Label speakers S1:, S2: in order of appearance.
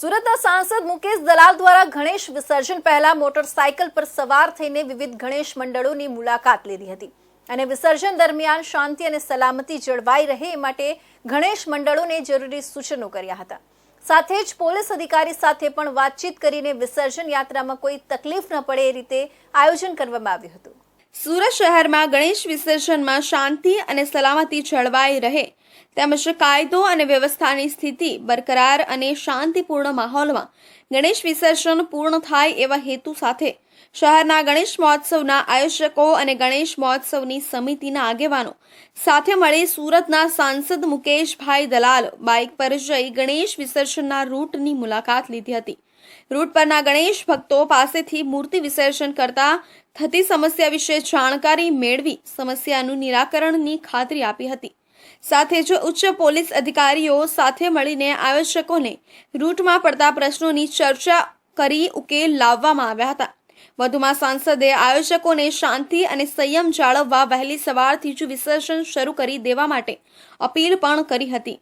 S1: સુરતના સાંસદ મુકેશ દલાલ દ્વારા ગણેશ વિસર્જન પહેલા મોટરસાયકલ પર સવાર થઈને વિવિધ ગણેશ મંડળોની મુલાકાત લીધી હતી. અને વિસર્જન દરમિયાન શાંતિ અને સલામતી જળવાઈ રહે એ માટે ગણેશ મંડળોને જરૂરી સૂચનો કર્યા હતા. સાથે જ પોલીસ અધિકારી સાથે પણ વાતચીત કરીને વિસર્જન યાત્રામાં કોઈ તકલીફ ન પડે એ રીતે આયોજન કરવામાં આવ્યું હતું.
S2: સુરત શહેરમાં ગણેશ વિસર્જનમાં શાંતિ અને સલામતી જળવાઈ રહે તેમજ કાયદો અને વ્યવસ્થાની સ્થિતિ બરકરાર અને શાંતિપૂર્ણ માહોલમાં ગણેશ વિસર્જન પૂર્ણ થાય એવા હેતુ સાથે શહેરના ગણેશ મહોત્સવના આયોજકો અને ગણેશ મહોત્સવની સમિતિના આગેવાનો સાથે મળી સુરતના સાંસદ મુકેશભાઈ દલાલ બાઇક પર જઈ ગણેશ વિસર્જનના રૂટની મુલાકાત લીધી હતી. રૂટ પરના ગણેશ ભક્તો પાસેથી મૂર્તિ વિસર્જન કરતા થતી સમસ્યા વિશે જાણકારી મેળવી સમસ્યાનું નિરાકરણની ખાતરી આપી હતી. સાથે જ ઉચ્ચ પોલીસ અધિકારીઓ સાથે મળીને આયોજકોને રૂટમાં પડતા પ્રશ્નોની ચર્ચા કરી ઉકેલ લાવવામાં આવ્યા હતા. વધુમાં સાંસદે આયોજકોને શાંતિ અને સંયમ જાળવવા વહેલી સવારથી જ વિસર્જન શરૂ કરી દેવા માટે અપીલ પણ કરી હતી.